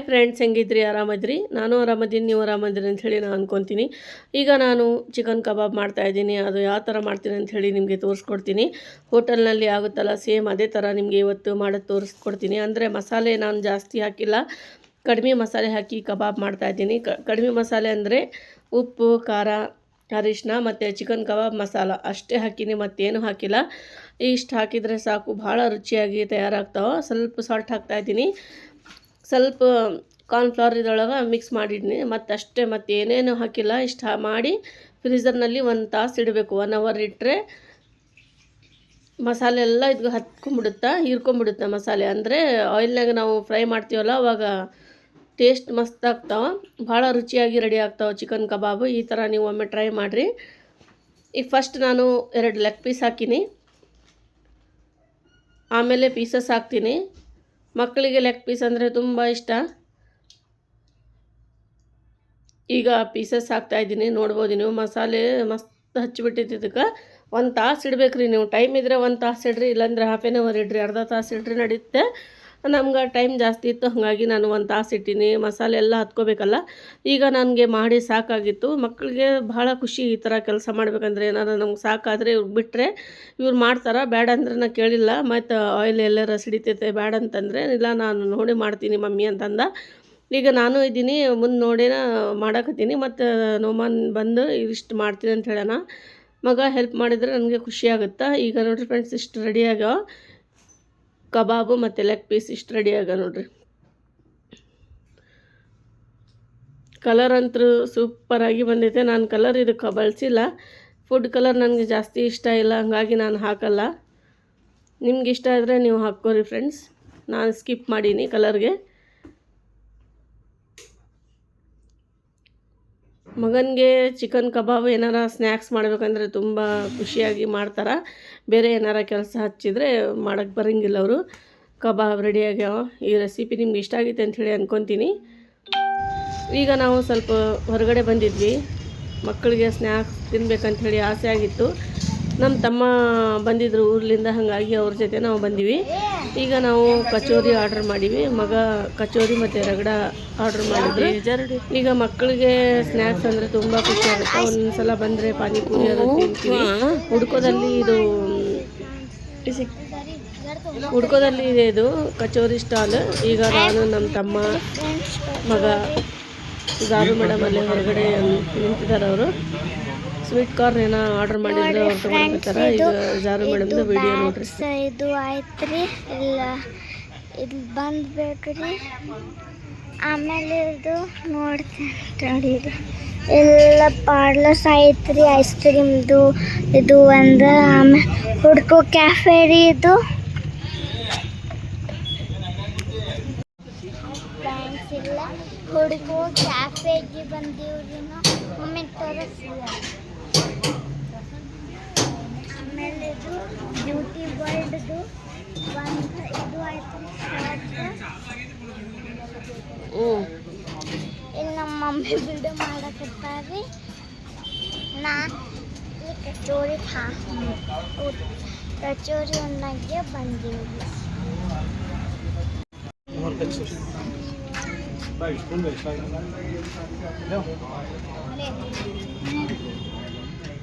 Hi friends ಹೆಂಗಿದ್ರಿ? ಆರಾಮದ್ರಿ? ನಾನು ಆರಾಮದೀನಿ, ನೀವು ಆರಾಮದ್ರಿ ಅಂಥೇಳಿ ನಾನು ಅಂದ್ಕೊತೀನಿ ಈಗ ನಾನು ಚಿಕನ್ ಕಬಾಬ್ ಮಾಡ್ತಾಯಿದ್ದೀನಿ ಅದು ಯಾವ ಥರ ಮಾಡ್ತೀನಿ ಅಂತ ಹೇಳಿ ನಿಮಗೆ ತೋರಿಸ್ಕೊಡ್ತೀನಿ. ಹೋಟೆಲ್ನಲ್ಲಿ ಆಗುತ್ತಲ್ಲ ಸೇಮ್ ಅದೇ ಥರ ನಿಮಗೆ ಇವತ್ತು ಮಾಡೋದು ತೋರಿಸ್ಕೊಡ್ತೀನಿ. ಅಂದರೆ ಮಸಾಲೆ ನಾನು ಜಾಸ್ತಿ ಹಾಕಿಲ್ಲ. ಕಡಿಮೆ ಮಸಾಲೆ ಹಾಕಿ ಕಬಾಬ್ ಮಾಡ್ತಾ ಇದ್ದೀನಿ. ಕ, ಕಡಿಮೆ ಮಸಾಲೆ ಅಂದರೆ ಉಪ್ಪು, ಖಾರ ಅರಿಶಿನ ಮತ್ತು ಚಿಕನ್ ಕಬಾಬ್ ಮಸಾಲ. ಅಷ್ಟೇ ಹಾಕಿನಿ, ಮತ್ತೇನು ಹಾಕಿಲ್ಲ. ಇಷ್ಟು ಹಾಕಿದರೆ ಸಾಕು. ಭಾಳ ರುಚಿಯಾಗಿ ತಯಾರಾಗ್ತಾವೆ. ಸ್ವಲ್ಪ ಸಾಲ್ಟ್ ಹಾಕ್ತಾಯಿದ್ದೀನಿ ಸ್ವಲ್ಪ ಕಾರ್ನ್ಫ್ಲವರ್ ಇದ್ರೊಳಗೆ ಮಿಕ್ಸ್ ಮಾಡಿದ್ನಿ. ಮತ್ತು ಅಷ್ಟೇ ಮತ್ತು ಏನೇನು ಹಾಕಿಲ್ಲ. ಇಷ್ಟು ಮಾಡಿ ಫ್ರೀಝರ್ನಲ್ಲಿ ಒಂದು ತಾಸು ಇಡಬೇಕು. ಒನ್ ಅವರ್ ಇಟ್ಟರೆ ಮಸಾಲೆ ಎಲ್ಲ ಇದು ಹತ್ಕೊಂಡ್ಬಿಡುತ್ತಾ ಹೀರ್ಕೊಂಬಿಡುತ್ತೆ ಮಸಾಲೆ. ಅಂದರೆ ಆಯಿಲ್ನಾಗ ನಾವು ಫ್ರೈ ಮಾಡ್ತೀವಲ್ಲ, ಅವಾಗ ಟೇಸ್ಟ್ ಮಸ್ತ್ ಆಗ್ತಾವೆ. ಭಾಳ ರುಚಿಯಾಗಿ ರೆಡಿ ಆಗ್ತಾವೆ ಚಿಕನ್ ಕಬಾಬು ಈ ಥರ ನೀವು ಒಮ್ಮೆ ಟ್ರೈ ಮಾಡಿರಿ. ಈಗ ಫಸ್ಟ್ ನಾನು ಎರಡು ಲೆಗ್ ಪೀಸ್ ಹಾಕೀನಿ. ಆಮೇಲೆ ಪೀಸಸ್ ಹಾಕ್ತೀನಿ. ಮಕ್ಕಳಿಗೆ ಲೆಗ್ ಪೀಸ್ ಅಂದರೆ ತುಂಬ ಇಷ್ಟ. ಈಗ ಪೀಸಸ್ ಹಾಕ್ತಾಯಿದ್ದೀನಿ ನೋಡ್ಬೋದು ನೀವು ಮಸಾಲೆ ಮಸ್ತ್ ಹಚ್ಚಿಬಿಟ್ಟಿದ್ದು ಇದಕ್ಕೆ. ಒಂದು ತಾಸು ಇಡ್ಬೇಕು ರೀ ನೀವು. ಟೈಮ್ ಇದ್ದರೆ ಒಂದು ತಾಸು ಇಡ್ರಿ, ಇಲ್ಲಾಂದ್ರೆ ಹಾಫ್ ಆನ್ ಅವರ್ ಇಡ್ರಿ. ಅರ್ಧ ತಾಸು ಇಡ್ರಿ ನಡೀತೆ. ನಮ್ಗೆ ಟೈಮ್ ಜಾಸ್ತಿ ಇತ್ತು, ಹಾಗಾಗಿ ನಾನು ಒಂದು ತಾಸು ಇಟ್ಟೀನಿ. ಮಸಾಲೆ ಎಲ್ಲ ಹತ್ಕೋಬೇಕಲ್ಲ? ಈಗ ನನಗೆ ಮಾಡಿ ಸಾಕಾಗಿತ್ತು. ಮಕ್ಕಳಿಗೆ ಭಾಳ ಖುಷಿ ಈ ಥರ ಕೆಲಸ ಮಾಡ್ಬೇಕಂದ್ರೆ ಏನಾರು ನಮ್ಗೆ ಸಾಕಾದರೆ ಇವ್ರು ಬಿಟ್ಟರೆ ಇವ್ರು ಮಾಡ್ತಾರೆ. ಬೇಡ ಅಂದ್ರೆ ನಾನು ಕೇಳಿಲ್ಲ. ಮತ್ತು ಆಯಿಲ್ ಎಲ್ಲರ ಸಿಡಿತೈತೆ ಬೇಡ ಅಂತಂದರೆ, ಇಲ್ಲ ನಾನು ನೋಡಿ ಮಾಡ್ತೀನಿ ಮಮ್ಮಿ ಅಂತಂದ. ಈಗ ನಾನು ಇದ್ದೀನಿ, ಮುಂದೆ ನೋಡೇನ ಮಾಡಕತ್ತೀನಿ. ಮತ್ತು ನೋಮನ್ ಬಂದು ಇವಿಷ್ಟು ಮಾಡ್ತೀನಿ ಅಂತ ಹೇಳೋಣ. ಮಗ ಹೆಲ್ಪ್ ಮಾಡಿದರೆ ನನಗೆ ಖುಷಿ ಆಗುತ್ತೆ? ಈಗ ನೋಡಿರಿ ಫ್ರೆಂಡ್ಸ್ ಇಷ್ಟು ರೆಡಿ ಆಗ್ಯಾವ. ಕಬಾಬು ಮತ್ತು ಲೆಗ್ ಪೀಸ್ ಇಷ್ಟು ರೆಡಿ ಆಗ ನೋಡ್ರಿ. ಕಲರ್ ಅಂತೂ ಸೂಪರಾಗಿ ಬಂದೈತೆ. ನಾನು ಕಲರ್ ಇದಕ್ಕೆ ಬಳಸಿಲ್ಲ. ಫುಡ್ ಕಲರ್ ನನಗೆ ಜಾಸ್ತಿ ಇಷ್ಟ ಇಲ್ಲ. ಹಾಗಾಗಿ ನಾನು ಹಾಕಲ್ಲ. ನಿಮ್ಗೆ ಇಷ್ಟ ಆದರೆ ನೀವು ಹಾಕ್ಕೋರಿ ಫ್ರೆಂಡ್ಸ್ ನಾನು ಸ್ಕಿಪ್ ಮಾಡೀನಿ ಕಲರ್ಗೆ ಮಗನಿಗೆ ಚಿಕನ್ ಕಬಾಬ್ ಏನಾರ ಸ್ನ್ಯಾಕ್ಸ್ ಮಾಡಬೇಕಂದ್ರೆ ತುಂಬ ಖುಷಿಯಾಗಿ ಮಾಡ್ತಾರೆ. ಬೇರೆ ಏನಾರ ಕೆಲಸ ಹಚ್ಚಿದರೆ ಮಾಡೋಕ್ಕೆ ಬರೋಂಗಿಲ್ಲ ಅವರು. ಕಬಾಬ್ ರೆಡಿ ಆಗ್ಯಾವ. ಈ ರೆಸಿಪಿ ನಿಮ್ಗೆ ಇಷ್ಟ ಆಗೈತೆ ಅಂಥೇಳಿ ಅಂದ್ಕೊತೀನಿ ಈಗ ನಾವು ಸ್ವಲ್ಪ ಹೊರಗಡೆ ಬಂದಿದ್ವಿ. ಮಕ್ಕಳಿಗೆ ಸ್ನ್ಯಾಕ್ಸ್ ತಿನ್ಬೇಕಂಥೇಳಿ ಆಸೆ ಆಗಿತ್ತು. ನಮ್ಮ ತಮ್ಮ ಬಂದಿದ್ರು ಊರಿಂದ ಹಾಗಾಗಿ ಅವ್ರ ಜೊತೆ ನಾವು ಬಂದೀವಿ. ಈಗ ನಾವು ಕಚೋರಿ ಆರ್ಡ್ರ್ ಮಾಡೀವಿ. ಮಗ ಕಚೋರಿ ಮತ್ತು ರಗಡ ಆರ್ಡ್ರ್ ಮಾಡಿದ್ವಿ ಈಗ ಮಕ್ಕಳಿಗೆ ಸ್ನ್ಯಾಕ್ಸ್ ಅಂದರೆ ತುಂಬ ಖುಷಿ ಆಗುತ್ತೆ. ಒಂದ್ಸಲ ಬಂದರೆ ಪಾನಿಪುರಿ ಅದು ತಿಂತೀವಿ. ಹುಡ್ಕೋದಲ್ಲಿ ಇದು ಹುಡ್ಕೋದಲ್ಲಿ ಇದೆ ಇದು ಕಚೋರಿ ಸ್ಟಾಲ್. ಈಗ ನಾನು ನಮ್ಮ ತಮ್ಮ ಮಗ, ಗಾರು ಮೇಡಮ್ ಅಲ್ಲಿ ಹೊರಗಡೆ ನಿಂತಿದ್ದಾರೆ ಅವರು. ಸ್ವೀಟ್ ಕಾರ್ನ್ ಏನೋ ಆರ್ಡರ್ ಮಾಡಿದ್ರೆ ಅವ್ರು ತಗೊಂಡ್ಬಿಡ್ತಾರೆ ಈಗ ಜಾರು ಮೇಡಮ್ದು ವಿಡಿಯೋ ನೋಡ್ರಿ. ಇದು ಆಯ್ತ್ರಿ. ಇಲ್ಲ ಇಲ್ಲಿ ಬಂದ್ಬೇಕ್ರಿ. ಆಮೇಲೆ ಇದು ನೋಡ್ತೀನಿ ಎಲ್ಲ ಪಾರ್ಲರ್ಸ್ ಐತ್ರಿ ಐಸ್ ಕ್ರೀಮ್ದು ಇದು ಒಂದು ಆಮೇಲೆ ಹುಡ್ಕೋ ಕ್ಯಾಫೆ ರೀ ಇದು. ಹುಡುಗ ಇಲ್ಲ. ಹುಡುಗು ಕ್ಯಾಫೆಗೆ ಬಂದಿವ್ರಿ ನಾವು. ಒಮ್ಮೆ ತೋರಿಸಿ ಆಮೇಲೆ ಇದು ಬ್ಯೂಟಿ ವರ್ಲ್ಡ್ದು ಒಂದು ಇದು ಆಯ್ತು ಇಲ್ಲಿ ನಮ್ಮ ಮಮ್ಮಿ ಬಿಡು ಮಾಡಕತ್ತಾರಿ. ನಾ ಈ ಕಚೋರಿ ಹಾ ಕಚೋರಿ ಉಣ್ಣಕ್ಕೆ ಬಂದೀವಿ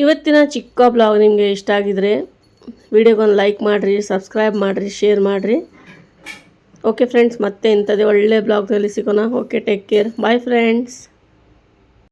ಇವತ್ತಿನ ಚಿಕ್ಕ ಬ್ಲಾಗ್ ನಿಮಗೆ ಇಷ್ಟ ಆಗಿದ್ರೆ ವಿಡಿಯೋಗೊಂದು ಲೈಕ್ ಮಾಡಿರಿ ಸಬ್ಸ್ಕ್ರೈಬ್ ಮಾಡಿರಿ ಶೇರ್ ಮಾಡಿರಿ. ಓಕೆ ಫ್ರೆಂಡ್ಸ್ ಮತ್ತೆ ಇಂಥದ್ದೇ ಒಳ್ಳೆ ಬ್ಲಾಗ್ನಲ್ಲಿ ಸಿಗೋಣ. Okay take care bye friends